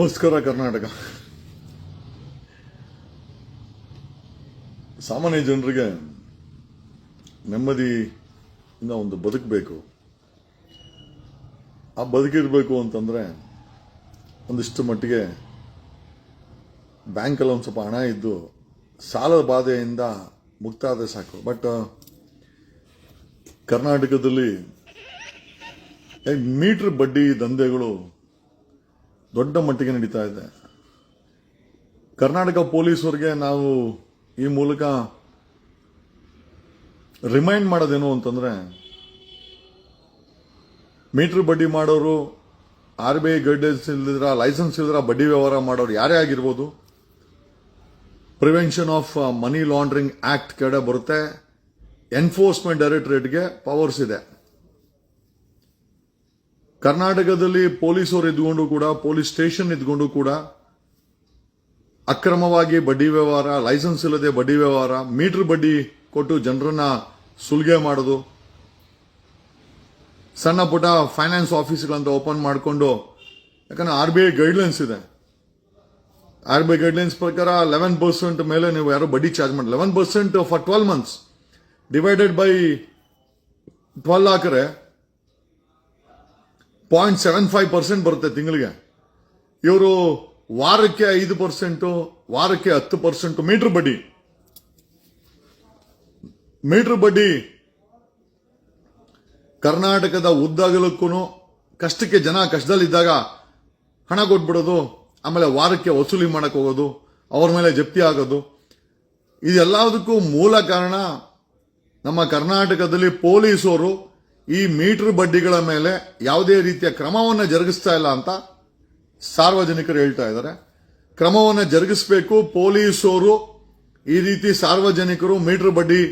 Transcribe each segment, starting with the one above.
ನಮಸ್ಕಾರ ಕರ್ನಾಟಕ. ಸಾಮಾನ್ಯ ಜನರಿಗೆ ನೆಮ್ಮದಿಯಿಂದ ಒಂದು ಬದುಕಬೇಕು. ಆ ಬದುಕಿರಬೇಕು ಅಂತಂದರೆ ಒಂದಿಷ್ಟು ಮಟ್ಟಿಗೆ ಬ್ಯಾಂಕಲ್ಲಿ ಒಂದು ಸ್ವಲ್ಪ ಹಣ ಇದ್ದು ಸಾಲದ ಬಾಧೆಯಿಂದ ಮುಕ್ತ ಆದರೆ ಸಾಕು ಬಟ್ ಕರ್ನಾಟಕದಲ್ಲಿ ಮೀಟ್ರ್ ಬಡ್ಡಿ ದಂಧೆಗಳು ದೊಡ್ಡ ಮಟ್ಟಿಗೆ ನಡೀತಾ ಇದೆ. ಕರ್ನಾಟಕ ಪೊಲೀಸರಿಗೆ ನಾವು ಈ ಮೂಲಕ ರಿಮೈಂಡ್ ಮಾಡೋದೇನು ಅಂತಂದ್ರೆ, ಮೀಟರ್ ಬಡ್ಡಿ ಮಾಡೋರು, ಆರ್ ಬಿ ಐ ಗೈಡೆನ್ಸ್ ಇಲ್ದಿದ್ರ, ಲೈಸೆನ್ಸ್ ಇಲ್ದಿರ ಬಡ್ಡಿ ವ್ಯವಹಾರ ಮಾಡೋರು ಯಾರೇ ಆಗಿರ್ಬೋದು prevention of money laundering act ಕಡೆ ಬರುತ್ತೆ. ಎನ್ಫೋರ್ಸ್ಮೆಂಟ್ ಡೈರೆಕ್ಟರೇಟ್ಗೆ ಪವರ್ಸ್ ಇದೆ. ಕರ್ನಾಟಕದಲ್ಲಿ ಪೊಲೀಸರು ಇದ್ಕೊಂಡು ಕೂಡ, ಪೊಲೀಸ್ ಸ್ಟೇಷನ್ ಇದ್ಕೊಂಡು ಕೂಡ ಅಕ್ರಮವಾಗಿ ಬಡ್ಡಿ ವ್ಯವಹಾರ, ಲೈಸೆನ್ಸ್ ಇಲ್ಲದೆ ಬಡ್ಡಿ ವ್ಯವಹಾರ, ಮೀಟರ್ ಬಡ್ಡಿ ಕೊಟ್ಟು ಜನರನ್ನ ಸುಲಿಗೆ ಮಾಡೋದು, ಸಣ್ಣ ಪುಟ್ಟ ಫೈನಾನ್ಸ್ ಆಫೀಸ್ಗಳಂತ ಓಪನ್ ಮಾಡಿಕೊಂಡು, ಯಾಕಂದ್ರೆ ಆರ್ ಬಿ ಐ ಗೈಡ್ಲೈನ್ಸ್ ಇದೆ. ಆರ್ ಬಿ ಐ ಗೈಡ್ಲೈನ್ಸ್ ಪ್ರಕಾರ ಲೆವೆನ್ ಪರ್ಸೆಂಟ್ ಮೇಲೆ ನೀವು ಯಾರು ಬಡ್ಡಿ ಚಾರ್ಜ್ ಮಾಡಿ eleven percent for twelve months divided by twelve ಹಾಕಿದ್ರೆ ಪಾಯಿಂಟ್ ಸೆವೆನ್ ಫೈವ್ ಪರ್ಸೆಂಟ್ ಬರುತ್ತೆ ತಿಂಗಳಿಗೆ. ಇವರು ವಾರಕ್ಕೆ ಐದು ಪರ್ಸೆಂಟು ವಾರಕ್ಕೆ ಹತ್ತು ಪರ್ಸೆಂಟ್ ಮೀಟರ್ ಬಡ್ಡಿ. ಮೀಟರ್ ಬಡ್ಡಿ ಕರ್ನಾಟಕದ ಉದ್ದಗಲಕ್ಕೂ ಕಷ್ಟಕ್ಕೆ ಜನ ಕಷ್ಟದಲ್ಲಿದ್ದಾಗ ಹಣ ಕೊಟ್ಬಿಡೋದು, ಆಮೇಲೆ ವಾರಕ್ಕೆ ವಸೂಲಿ ಮಾಡಕ್ಕೆ ಹೋಗೋದು, ಅವ್ರ ಮೇಲೆ ಜಪ್ತಿ ಆಗೋದು ಇದೆಲ್ಲದಕ್ಕೂ ಮೂಲ ಕಾರಣ ನಮ್ಮ ಕರ್ನಾಟಕದಲ್ಲಿ ಪೊಲೀಸರು ಈ ಮೀಟರ್ ಬಡ್ಡಿಗಳ ಮೇಲೆ ಯಾವುದೇ ರೀತಿಯ ಕ್ರಮವನ್ನು ಜರುಗಿಸ್ತಾ ಇಲ್ಲ ಅಂತ ಸಾರ್ವಜನಿಕರು ಹೇಳ್ತಾ ಇದ್ದಾರೆ. ಕ್ರಮವನ್ನು ಜರುಗಿಸಬೇಕು. ಪೊಲೀಸರು ಈ ರೀತಿ ಸಾರ್ವಜನಿಕರು ಮೀಟರ್ ಬಡ್ಡಿ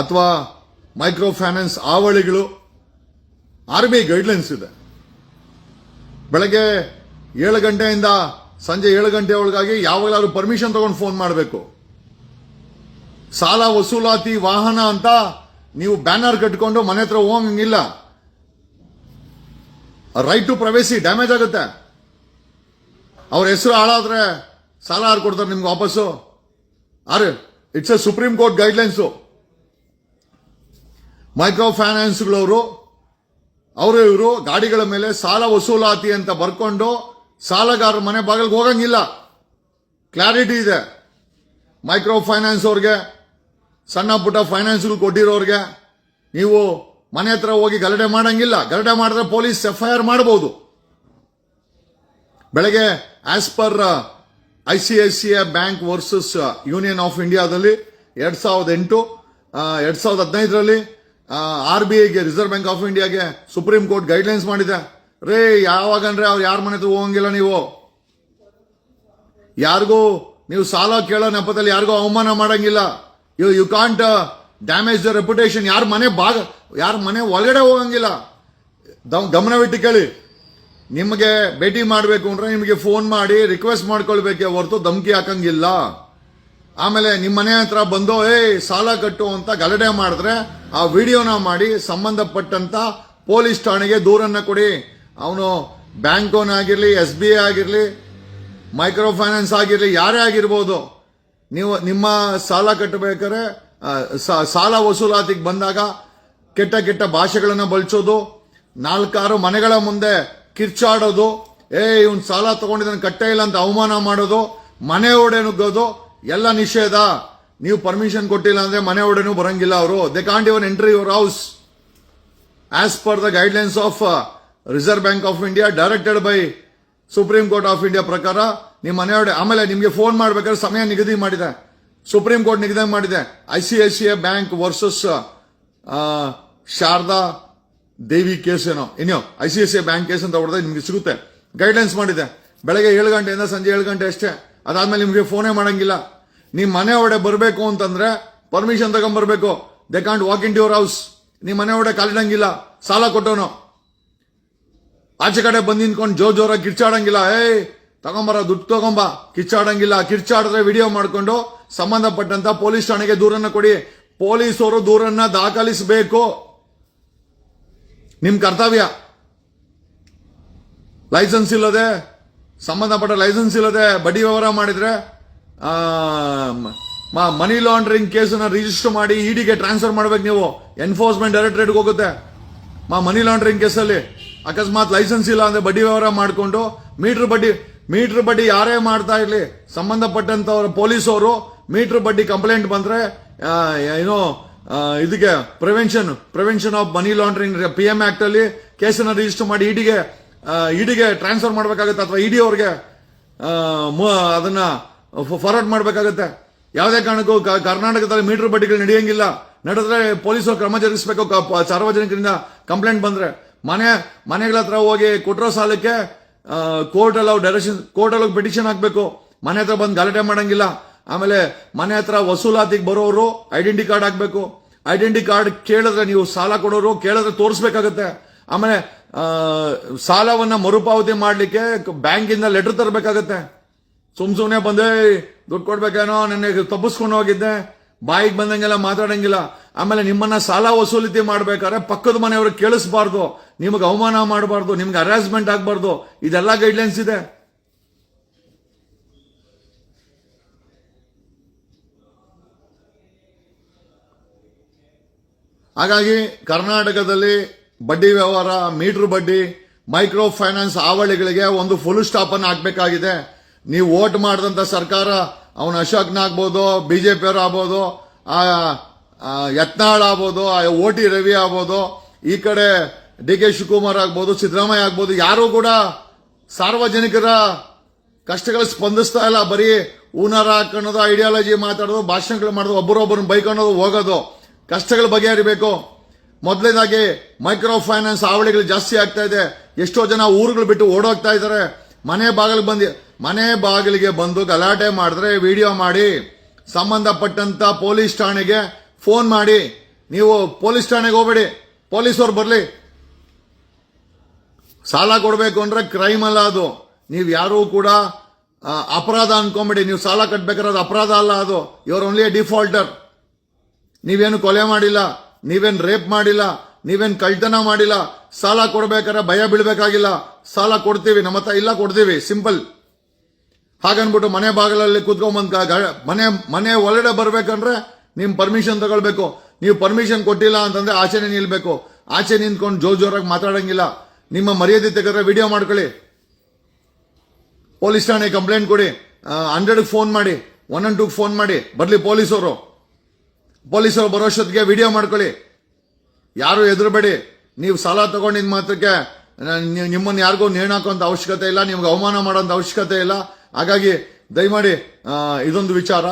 ಅಥವಾ ಮೈಕ್ರೋ ಫೈನಾನ್ಸ್ ಆವಳಿಗಳು ಆರ್ ಬಿ ಗೈಡ್ಲೈನ್ಸ್ ಇದೆ. ಬೆಳಗ್ಗೆ ಏಳು ಗಂಟೆಯಿಂದ ಸಂಜೆ ಏಳು ಗಂಟೆ ಒಳಗಾಗಿ ಯಾವಾಗಲಾದ್ರೂ ಪರ್ಮಿಷನ್ ತಗೊಂಡು ಫೋನ್ ಮಾಡಬೇಕು. ಸಾಲ ವಸೂಲಾತಿ ವಾಹನ ಅಂತ ನೀವು ಬ್ಯಾನರ್ ಕಟ್ಕೊಂಡು ಮನೆ ಹತ್ರ ಹೋಗಂಗಿಲ್ಲ ರೈಟ್ ಟು ಪ್ರವೇಸಿ ಡ್ಯಾಮೇಜ್ ಆಗುತ್ತೆ. ಅವ್ರ ಹೆಸರು ಹಾಳಾದ್ರೆ ಸಾಲ ಯಾರು ಕೊಡ್ತಾರೆ ನಿಮ್ಗೆ ವಾಪಸ್ಸು? Or it's a Supreme Court guidelines micro ಫೈನಾನ್ಸ್ಗಳವರು ಅವರು ಇವರು ಗಾಡಿಗಳ ಮೇಲೆ ಸಾಲ ವಸೂಲಾತಿ ಅಂತ ಬರ್ಕೊಂಡು ಸಾಲಗಾರ ಮನೆ ಬಾಗಿಲಿಗೆ ಹೋಗಂಗಿಲ್ಲ. ಕ್ಲಾರಿಟಿ ಇದೆ. ಮೈಕ್ರೋ ಫೈನಾನ್ಸ್ ಅವ್ರಿಗೆ ಸಣ್ಣ ಪುಟ್ಟ ಫೈನಾನ್ಸ್ಗಳು ಕೊಟ್ಟಿರೋರಿಗೆ ನೀವು ಮನೆ ಹತ್ರ ಹೋಗಿ ಗಲಾಟೆ ಮಾಡಂಗಿಲ್ಲ. ಗಲಾಟೆ ಮಾಡಿದ್ರೆ ಪೊಲೀಸ್ ಎಫ್ಐಆರ್ ಮಾಡಬಹುದು ಬೆಳಗ್ಗೆ as per I C I C I bank versus union of ಇಂಡಿಯಾದಲ್ಲಿ ಎರಡ್ ಸಾವಿರದ ಎಂಟು ಎರಡ್ ಸಾವಿರದ ಹದಿನೈದರಲ್ಲಿ ಆರ್ ಬಿ ಐಗೆ ರಿಸರ್ವ್ ಬ್ಯಾಂಕ್ ಆಫ್ ಇಂಡಿಯಾಗೆ ಸುಪ್ರೀಂ ಕೋರ್ಟ್ ಗೈಡ್ಲೈನ್ಸ್ ಮಾಡಿದೆ. ರೇ ಯಾವಾಗಂದ್ರೆ ಅವ್ರು ಯಾರ ಮನೆ ಹತ್ರ ಹೋಗಂಗಿಲ್ಲ ನೀವು? ಯಾರಿಗೂ ನೀವು ಸಾಲ ಕೇಳೋ ನೆಪದಲ್ಲಿ ಯಾರಿಗೂ ಅವಮಾನ ಮಾಡಂಗಿಲ್ಲ. You you can't damage the reputation ಯಾರ ಮನೆ ಭಾಗ, ಯಾರ ಮನೆ ಒಳಗಡೆ ಹೋಗಂಗಿಲ್ಲ. ಗಮನವಿಟ್ಟು ಕೇಳಿ. ನಿಮಗೆ ಭೇಟಿ ಮಾಡಬೇಕು ಅಂದ್ರೆ ನಿಮಗೆ ಫೋನ್ ಮಾಡಿ ರಿಕ್ವೆಸ್ಟ್ ಮಾಡ್ಕೊಳ್ಬೇಕೆ ಹೊರತು ಧಮಕಿ ಹಾಕಂಗಿಲ್ಲ. ಆಮೇಲೆ ನಿಮ್ಮ ಮನೆ ಹತ್ರ ಬಂದು ಏ ಸಾಲ ಕಟ್ಟು ಅಂತ ಗಲಾಟೆ ಮಾಡಿದ್ರೆ ಆ ವಿಡಿಯೋನ ಮಾಡಿ, ಸಂಬಂಧಪಟ್ಟಂತ ಪೊಲೀಸ್ ಠಾಣೆಗೆ ದೂರನ್ನ ಕೊಡಿ. ಅವನು ಬ್ಯಾಂಕ್ ಓನ್ ಆಗಿರ್ಲಿ, ಎಸ್ ಬಿ ಐ ಆಗಿರಲಿ, ಮೈಕ್ರೋ ಫೈನಾನ್ಸ್ ಆಗಿರಲಿ, ಯಾರೇ ಆಗಿರ್ಬೋದು. ನೀವು ನಿಮ್ಮ ಸಾಲ ಕಟ್ಟಬೇಕಾದ್ರೆ ಸಾಲ ವಸೂಲಾತಿಗೆ ಬಂದಾಗ ಕೆಟ್ಟ ಕೆಟ್ಟ ಭಾಷೆಗಳನ್ನು ಬಳಸೋದು, ನಾಲ್ಕಾರು ಮನೆಗಳ ಮುಂದೆ ಕಿರ್ಚಾಡೋದು, ಏ, ಇವನ್ ಸಾಲ ತಗೊಂಡಿದ್ದಾನೆ ಕಟ್ಟೇ ಇಲ್ಲ ಅಂತ ಅವಮಾನ ಮಾಡೋದು, ಮನೆ ಒಡೆ ನುಗ್ಗೋದು, ಎಲ್ಲ ನಿಷೇಧ. ನೀವು ಪರ್ಮಿಷನ್ ಕೊಟ್ಟಿಲ್ಲ ಅಂದ್ರೆ ಮನೆ ಒಡೆನೂ ಬರಂಗಿಲ್ಲ ಅವರು. They can't even entry your house as per the guidelines of reserve bank of India directed by Supreme Court of India ಪ್ರಕಾರ ನಿಮ್ಮ ಮನೆಯವ್ರೆ ಆಮೇಲೆ ನಿಮಗೆ ಫೋನ್ ಮಾಡ್ಬೇಕಾದ್ರೆ ಸಮಯ ನಿಗದಿ ಮಾಡಿದೆ. ಸುಪ್ರೀಂ ಕೋರ್ಟ್ ನಿಗದಿ ಮಾಡಿದೆ. I C I C I bank versus Sharada Devi case ಏನೋ. ಇನ್ನೋ I C I C I bank case ಅಂತ ಹೊಡೆದ್ರೆ ನಿಮಗೆ ಸಿಗುತ್ತೆ. ಗೈಡ್ಲೈನ್ಸ್ ಮಾಡಿದೆ. ಬೆಳಗ್ಗೆ ಏಳು ಗಂಟೆಯಿಂದ ಸಂಜೆ ಏಳು ಗಂಟೆ ಅಷ್ಟೇ. ಅದಾದ್ಮೇಲೆ ನಿಮಗೆ ಫೋನೇ ಮಾಡಂಗಿಲ್ಲ. ನಿಮ್ಮ ಮನೆ ಒಡೆ ಬರಬೇಕು ಅಂತಂದ್ರೆ permission ತಗೊಂಡ್ಬರ್ಬೇಕು they can't walk in your house ನಿಮ್ಮ ಮನೆ ಒಡೆ ಕಾಲಿಡಂಗಿಲ್ಲ. ಸಾಲ ಕೊಟ್ಟವನು. ಆಚೆ ಕಡೆ ಬಂದು ನಿಂತ್ಕೊಂಡು ಜೋರ್ ಜೋರಾಗಿ ಕಿರ್ಚಾಡಂಗಿಲ್ಲ. ಏಯ್ ತಗೊಂಬರ, ದುಡ್ಡು ತಗೊಂಬ. ಕಿಚ್ಚಾಡಂಗಿಲ್ಲ. ಕಿರ್ಚಾಡಿದ್ರೆ ವಿಡಿಯೋ ಮಾಡ್ಕೊಂಡು ಸಂಬಂಧಪಟ್ಟಂತ ಪೊಲೀಸ್ ಠಾಣೆಗೆ ದೂರನ್ನ ಕೊಡಿ. ಪೊಲೀಸರು ದೂರನ್ನ ದಾಖಲಿಸಬೇಕು. ನಿಮ್ ಕರ್ತವ್ಯ. ಲೈಸೆನ್ಸ್ ಇಲ್ಲದೆ, ಸಂಬಂಧಪಟ್ಟ ಲೈಸೆನ್ಸ್ ಇಲ್ಲದೆ ಬಡ್ಡಿ ವ್ಯವಹಾರ ಮಾಡಿದ್ರೆ ಮನಿ ಲಾಂಡ್ರಿಂಗ್ ಕೇಸನ್ನ ರಿಜಿಸ್ಟರ್ ಮಾಡಿ ಇಡಿಗೆ ಟ್ರಾನ್ಸ್ಫರ್ ಮಾಡ್ಬೇಕು ನೀವು. ಎನ್ಫೋರ್ಸ್ಮೆಂಟ್ ಡೈರೆಕ್ಟರೇಟ್ಗೆ ಹೋಗುತ್ತೆ. ಮಾ, ಮನಿ ಲಾಂಡ್ರಿಂಗ್ ಕೇಸಲ್ಲಿ. ಅಕಸ್ಮಾತ್ ಲೈಸೆನ್ಸ್ ಇಲ್ಲ ಅಂದ್ರೆ ಬಡ್ಡಿ ವ್ಯವಹಾರ ಮಾಡಿಕೊಂಡು ಮೀಟರ್ ಬಡ್ಡಿ ಮೀಟರ್ ಬಡ್ಡಿ ಯಾರೇ ಮಾಡ್ತಾ ಇರ್ಲಿ ಪೊಲೀಸ್ ಅವರು ಮೀಟರ್ ಬಡ್ಡಿ ಕಂಪ್ಲೇಂಟ್ ಬಂದ್ರೆ ಏನೋ ಇದಕ್ಕೆ prevention prevention of money laundering P M act ಅಲ್ಲಿ ಕೇಸನ್ನು ರಿಜಿಸ್ಟರ್ ಮಾಡಿ ಇಡಿಗೆ ಇಡಿಗೆ ಟ್ರಾನ್ಸ್ಫರ್ ಮಾಡಬೇಕಾಗುತ್ತೆ ಅಥವಾ ಇಡಿ ಅವ್ರಿಗೆ ಅದನ್ನ ಫಾರ್ವರ್ಡ್ ಮಾಡಬೇಕಾಗುತ್ತೆ. ಯಾವುದೇ ಕಾರಣಕ್ಕೂ ಕರ್ನಾಟಕದಲ್ಲಿ ಮೀಟರ್ ಬಡ್ಡಿಗಳು ನಡೆಯಂಗಿಲ್ಲ. ನಡೆದ್ರೆ ಪೊಲೀಸರು ಕ್ರಮ ಜರುಗಿಸಬೇಕು ಸಾರ್ವಜನಿಕರಿಂದ ಕಂಪ್ಲೇಂಟ್ ಬಂದ್ರೆ. ಮನೆ, ಮನೆಗಳ ಹತ್ರ ಹೋಗಿ ಕೊಟ್ಟಿರೋ ಸಾಲಕ್ಕೆ ಕೋರ್ಟ್ ಅಲ್ಲಿ ಡೈರೆಕ್ಷನ್ ಕೋರ್ಟ್ ಅಲ್ಲಿ ಪಿಟಿಷನ್ ಹಾಕಬೇಕು. ಮನೆ ಹತ್ರ ಬಂದು ಗಲಾಟೆ ಮಾಡಂಗಿಲ್ಲ. ಆಮೇಲೆ ಮನೆ ಹತ್ರ ವಸೂಲಾತಿಗೆ ಬರೋರು ಐಡೆಂಟಿ ಕಾರ್ಡ್ ಹಾಕಬೇಕು. ಐಡೆಂಟಿ ಕಾರ್ಡ್ ಕೇಳಿದ್ರೆ ನೀವು ಸಾಲ ಕೊಡೋರು ಕೇಳಿದ್ರೆ ತೋರಿಸ್ಬೇಕಾಗತ್ತೆ. ಆಮೇಲೆ ಸಾಲವನ್ನು ಸಾಲವನ್ನ ಮರುಪಾವತಿ ಮಾಡಲಿಕ್ಕೆ ಬ್ಯಾಂಕಿಂದ ಲೆಟರ್ ತರಬೇಕಾಗತ್ತೆ. ಸುಮ್ ಸುಮ್ಮನೆ ಬಂದೇ ದುಡ್ಡು ಕೊಡ್ಬೇಕೇನೋ ನನಗೆ ತಪ್ಪಿಸ್ಕೊಂಡು ಹೋಗಿದ್ದೆ. ಬಾಯಿಗೆ ಬಂದಂಗೆಲ್ಲ ಮಾತಾಡಂಗಿಲ್ಲ. ಆಮೇಲೆ ನಿಮ್ಮನ್ನ ಸಾಲ ವಸೂಲಿತಿ ಮಾಡ್ಬೇಕಾದ್ರೆ ಪಕ್ಕದ ಮನೆಯವರು ಕೇಳಿಸ್ಬಾರ್ದು. ನಿಮಗೆ ಅವಮಾನ ಮಾಡಬಾರ್ದು, ನಿಮ್ಗೆ ಹರಾಸ್ಮೆಂಟ್ ಆಗಬಾರ್ದು. ಇದೆಲ್ಲ ಗೈಡ್ಲೈನ್ಸ್ ಇದೆ. ಹಾಗಾಗಿ ಕರ್ನಾಟಕದಲ್ಲಿ ಬಡ್ಡಿ ವ್ಯವಹಾರ, ಮೀಟರ್ ಬಡ್ಡಿ ಮೈಕ್ರೋ ಫೈನಾನ್ಸ್ ಆವಳಿಗಳಿಗೆ ಒಂದು ಫುಲ್ ಸ್ಟಾಪ್ ಅನ್ನು ಹಾಕಬೇಕಾಗಿದೆ. ನೀವು ವೋಟ್ ಮಾಡಿದಂತ ಸರ್ಕಾರ ಅವನ ಅಶೋಕ್ನ ಆಗ್ಬೋದು ಬಿಜೆಪಿಯವರು ಆಗ್ಬೋದು ಆ ಯತ್ನಾಳ್ ಆಗ್ಬೋದು ಆ ಓ ಟಿ ರವಿ ಆಗ್ಬೋದು, ಈ ಕಡೆ ಡಿ ಕೆ ಶಿವಕುಮಾರ್ ಆಗ್ಬೋದು, ಸಿದ್ದರಾಮಯ್ಯ ಆಗ್ಬೋದು, ಯಾರು ಕೂಡ ಸಾರ್ವಜನಿಕರ ಕಷ್ಟಗಳು ಸ್ಪಂದಿಸ್ತಾ ಇಲ್ಲ. ಬರೀ ಹೂನಾರ ಹಾಕೊಳ್ಳೋದು ಐಡಿಯಾಲಜಿ ಮಾತಾಡೋದು, ಭಾಷಣಗಳು ಮಾಡೋದು ಒಬ್ಬರೊಬ್ಬರನ್ನ ಬೈಕೊಳ್ಳೋದು, ಹೋಗೋದು. ಕಷ್ಟಗಳು ಬಗೆಹರಿಬೇಕು. ಮೊದಲನೇದಾಗಿ ಮೈಕ್ರೋ ಫೈನಾನ್ಸ್ ಹಾವಳಿಗಳು ಜಾಸ್ತಿ ಆಗ್ತಾ ಇದೆ. ಎಷ್ಟೋ ಜನ ಊರುಗಳು ಬಿಟ್ಟು ಓಡೋಗ್ತಾ ಇದ್ದಾರೆ. ಮನೆ ಬಾಗಿಲಿಗೆ ಬಂದು ಮನೆ ಬಾಗಿಲಿಗೆ ಬಂದು ಗಲಾಟೆ ಮಾಡಿದ್ರೆ ವಿಡಿಯೋ ಮಾಡಿ. ಸಂಬಂಧಪಟ್ಟಂತ ಪೊಲೀಸ್ ಠಾಣೆಗೆ ಫೋನ್ ಮಾಡಿ. ನೀವು ಪೊಲೀಸ್ ಠಾಣೆಗೆ ಹೋಗ್ಬೇಡಿ. ಪೊಲೀಸವ್ರು ಬರಲಿ. ಸಾಲ ಕೊಡಬೇಕು ಅಂದ್ರೆ ಕ್ರೈಮ್ ಅಲ್ಲ ಅದು. ನೀವು ಯಾರೂ ಕೂಡ ಅಪರಾಧ ಅನ್ಕೊಂಬಿಡಿ. ನೀವು ಸಾಲ ಕಟ್ಟಬೇಕಾದ್ರೆ ಅಪರಾಧ ಅಲ್ಲ ಅದು. ಯುವರ್ ಓನ್ಲಿ ಎ ಡಿಫಾಲ್ಟರ್ ನೀವೇನು ಕೊಲೆ ಮಾಡಿಲ್ಲ. ನೀವೇನು ರೇಪ್ ಮಾಡಿಲ್ಲ. ನೀವೇನು ಕಳ್ತನ ಮಾಡಿಲ್ಲ. ಸಾಲ ಕೊಡ್ಬೇಕಾರೆ ಭಯ ಬೀಳ್ಬೇಕಾಗಿಲ್ಲ. ಸಾಲ ಕೊಡ್ತೀವಿ, ನಮ್ಮ ಹತ್ರ ಇಲ್ಲ ಕೊಡ್ತೀವಿ, ಸಿಂಪಲ್. ಹಾಗನ್ಬಿಟ್ಟು ಮನೆ ಬಾಗಿಲಲ್ಲಿ ಕೂತ್ಕೊಂಬಂದ್ ಮನೆ ಮನೆ ಒಳಗಡೆ ಬರ್ಬೇಕಂದ್ರೆ ನಿಮ್ ಪರ್ಮಿಷನ್ ತಗೊಳ್ಬೇಕು. ನೀವು ಪರ್ಮಿಷನ್ ಕೊಟ್ಟಿಲ್ಲ ಅಂತಂದ್ರೆ ಆಚೆನೆ ನಿಲ್ಬೇಕು. ಆಚೆ ನಿಂತ್ಕೊಂಡು ಜೋರ್ ಜೋರಾಗಿ ಮಾತಾಡಂಗಿಲ್ಲ. ನಿಮ್ಮ ಮರ್ಯಾದೆ ತೆಗೆದ್ರೆ ವಿಡಿಯೋ ಮಾಡ್ಕೊಳ್ಳಿ. ಪೊಲೀಸ್ ಠಾಣೆ ಕಂಪ್ಲೇಂಟ್ ಕೊಡಿ. ಹಂಡ್ರೆಡ್ಗೆ ಫೋನ್ ಮಾಡಿ. ಒನ್ ಅಂಡ್ ಟೂ ಫೋನ್ ಮಾಡಿ. ಬರ್ಲಿ ಪೊಲೀಸರು ಪೊಲೀಸರು ಬರೋಷ್ಟೊತ್ತಿಗೆ ವಿಡಿಯೋ ಮಾಡ್ಕೊಳ್ಳಿ. ಯಾರು ಎದುರಬೇಡಿ. ನೀವು ಸಾಲ ತಗೊಂಡಿದ್ ಮಾತ್ರಕ್ಕೆ ನಿಮ್ಮನ್ನ ಯಾರಿಗೂ ನೇಣಾಕೋಂತ ಅವಶ್ಯಕತೆ ಇಲ್ಲ, ನಿಮ್ಗೆ ಅವಮಾನ ಮಾಡೋಂಥ ಅವಶ್ಯಕತೆ ಇಲ್ಲ. ಹಾಗಾಗಿ ದಯಮಾಡಿ ಇದೊಂದು ವಿಚಾರ.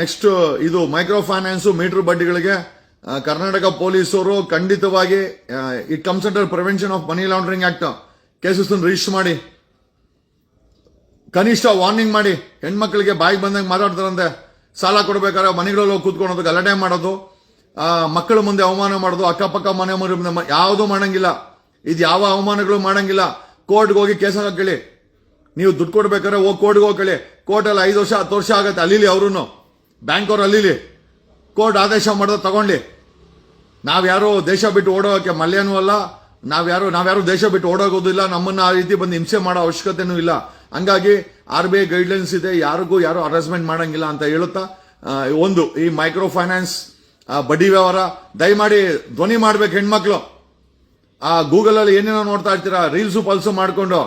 ನೆಕ್ಸ್ಟ್ ಇದು ಮೈಕ್ರೋ ಫೈನಾನ್ಸ್ ಮೀಟರ್ ಬಡ್ಡಿಗಳಿಗೆ ಕರ್ನಾಟಕ ಪೊಲೀಸರು ಖಂಡಿತವಾಗಿ it comes under prevention of money laundering act cases register ಮಾಡಿ. ಕನಿಷ್ಠ ವಾರ್ನಿಂಗ್ ಮಾಡಿ. ಹೆಣ್ಮಕ್ಳಿಗೆ ಬಾಯಿಗೆ ಬಂದಂಗೆ ಮಾತಾಡ್ತಾರಂತೆ. ಸಾಲ ಕೊಡ್ಬೇಕಾದ್ರೆ ಮನೆಗಳಲ್ಲಿ ಹೋಗಿ ಕೂತ್ಕೊಳೋದು ಗಲಾಟೆ ಮಾಡೋದು ಮಕ್ಕಳ ಮುಂದೆ ಅವಮಾನ ಮಾಡೋದು, ಅಕ್ಕಪಕ್ಕ ಮನೆ ಮುಂದೆ ಯಾವುದೂ ಮಾಡಂಗಿಲ್ಲ. ಇದು ಯಾವ ಅವಮಾನಗಳು ಮಾಡಂಗಿಲ್ಲ. ಕೋರ್ಟ್ಗೆ ಹೋಗಿ ಕೇಸ್ ಹಾಕಿ ನೀವು ದುಡ್ಡು ಕೊಡ್ಬೇಕಾದ್ರೆ ಹೋಗಿ ಕೋರ್ಟ್ಗೆ ಹೋಗಿ ಕೋರ್ಟಲ್ಲಿ ಐದು ವರ್ಷ, ಹತ್ತು ವರ್ಷ ಆಗುತ್ತೆ. ಅಲ್ಲಿಲಿ ಅವರು ಬ್ಯಾಂಕ್ ಅವ್ರು ಅಲ್ಲಿಲಿ. ಕೋರ್ಟ್ ಆದೇಶ ಮಾಡೋದು ನಾವು ನಾವ್ಯಾರು ದೇಶ ಬಿಟ್ಟು ಓಡೋಕೆ ಮಲ್ಯನೂ ಅಲ್ಲ. ನಾವ್ಯಾರು ನಾವ್ಯಾರು ದೇಶ ಬಿಟ್ಟು ಓಡೋಗೋದಿಲ್ಲ ನಮ್ಮನ್ನ ಆ ರೀತಿ ಬಂದು ಹಿಂಸೆ ಮಾಡೋ ಅವಶ್ಯಕತೆನೂ ಇಲ್ಲ. ಹಂಗಾಗಿ ಆರ್ ಬಿ ಐ ಗೈಡ್ಲೈನ್ಸ್ ಇದೆ. ಯಾರಿಗೂ ಯಾರು ಅರೇಸ್ಮೆಂಟ್ ಮಾಡಂಗಿಲ್ಲ ಅಂತ ಹೇಳುತ್ತಾ ಒಂದು ಈ ಮೈಕ್ರೋ ಫೈನಾನ್ಸ್ ಬಡ್ಡಿ ವ್ಯವಹಾರ. ದಯಮಾಡಿ ಧ್ವನಿ ಮಾಡ್ಬೇಕು ಹೆಣ್ಮಕ್ಳು. ಆ ಗೂಗಲ್ ಅಲ್ಲಿ ಏನೇನೋ ನೋಡ್ತಾ ಇರ್ತೀರಾ? ರೀಲ್ಸು ಪಲ್ಸು ಮಾಡಿಕೊಂಡು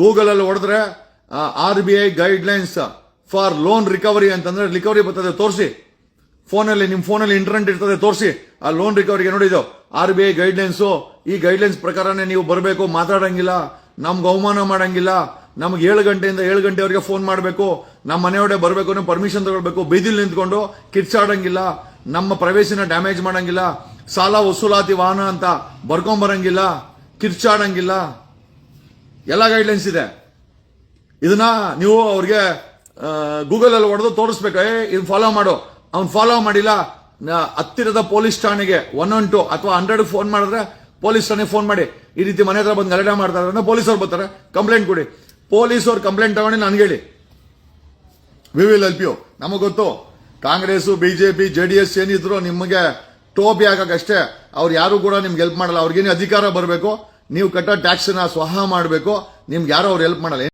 ಗೂಗಲ್ ಅಲ್ಲಿ ಹೊಡೆದ್ರೆ R B I guidelines for loan recovery ಅಂತಂದ್ರೆ ರಿಕವರಿ ಬರ್ತದೆ, ತೋರಿಸಿ. ಫೋನಲ್ಲಿ ನಿಮ್ಮ ಫೋನಲ್ಲಿ ಇಂಟರ್ನೆಟ್ ಇರ್ತದೆ, ತೋರಿಸಿ. ಆ ಲೋನ್ ರಿಕವರಿಗೆ ನೋಡಿದ್ದು ಆರ್ ಬಿ ಐ ಗೈಡ್ಲೈನ್ಸು ಈ ಗೈಡ್ಲೈನ್ಸ್ ಪ್ರಕಾರನೇ ನೀವು ಬರಬೇಕು, ಮಾತಾಡಂಗಿಲ್ಲ, ನಮ್ಗೆ ಅವಮಾನ ಮಾಡಂಗಿಲ್ಲ, ನಮ್ಗೆ ಏಳು ಗಂಟೆಯಿಂದ ಏಳು ಗಂಟೆವರೆಗೆ ಫೋನ್ ಮಾಡಬೇಕು ನಮ್ಮ ಮನೆಯೊಡೆ ಬರಬೇಕು ಪರ್ಮಿಷನ್ ತಗೊಳ್ಬೇಕು, ಬೀದಿಲಿ ನಿಂತ್ಕೊಂಡು ಕಿಟ್ಸಾಡೋಂಗಿಲ್ಲ ನಮ್ಮ ಪ್ರವೇಶನ ಡ್ಯಾಮೇಜ್ ಮಾಡಂಗಿಲ್ಲ ಸಾಲ ವಸೂಲಾತಿ ವಾಹನ ಅಂತ ಬರ್ಕೊಂಬರಂಗಿಲ್ಲ, ಕಿರ್ಚಾಡಂಗಿಲ್ಲ. ಎಲ್ಲ ಗೈಡ್ಲೈನ್ಸ್ ಇದೆ. ಇದನ್ನ ನೀವು ಅವ್ರಿಗೆ ಗೂಗಲ್ ಅಲ್ಲಿ ಹೊಡೆದು ತೋರಿಸ್ಬೇಕು. ಏ ಇದು ಫಾಲೋ ಮಾಡು. ಅವ್ನು ಫಾಲೋ ಮಾಡಿಲ್ಲ ಹತ್ತಿರದ ಪೊಲೀಸ್ ಠಾಣೆಗೆ ಒನ್ ಒನ್ ಟು ಅಥವಾ ಹಂಡ್ರೆಡ್ ಫೋನ್ ಮಾಡಿದ್ರೆ ಪೊಲೀಸ್ ಠಾಣೆಗೆ ಫೋನ್ ಮಾಡಿ. ಈ ರೀತಿ ಮನೆ ಹತ್ರ ಬಂದು ಗಲಾಟೆ ಮಾಡ್ತಾರೆ ಪೊಲೀಸರು ಬರ್ತಾರೆ. ಕಂಪ್ಲೇಂಟ್ ಕೊಡಿ. ಪೊಲೀಸರು ಕಂಪ್ಲೇಂಟ್ ತಗೊಂಡು ನನ್ಗೆ ಹೇಳಿ. ವಿ ವಿಲ್ ಹೆಲ್ಪ್ ಯು ನಮಗೆ ಗೊತ್ತು. Congress BJP J D S ಏನಿದ್ರು ನಿಮಗೆ ಟೋಪಿ ಹಾಕಕ್ಕಷ್ಟೇ ಅವ್ರು ಯಾರು ಕೂಡ ನಿಮ್ಗೆ ಹೆಲ್ಪ್ ಮಾಡಲ್ಲ. ಅವ್ರಿಗೇನು ಅಧಿಕಾರ ಬರಬೇಕು, ನೀವು ಕಟ್ಟೋ ಟ್ಯಾಕ್ಸನ್ನ ಸ್ವಹ ಮಾಡಬೇಕು, ನಿಮ್ಗೆ ಯಾರು ಅವ್ರು ಹೆಲ್ಪ್ ಮಾಡಲ್ಲ.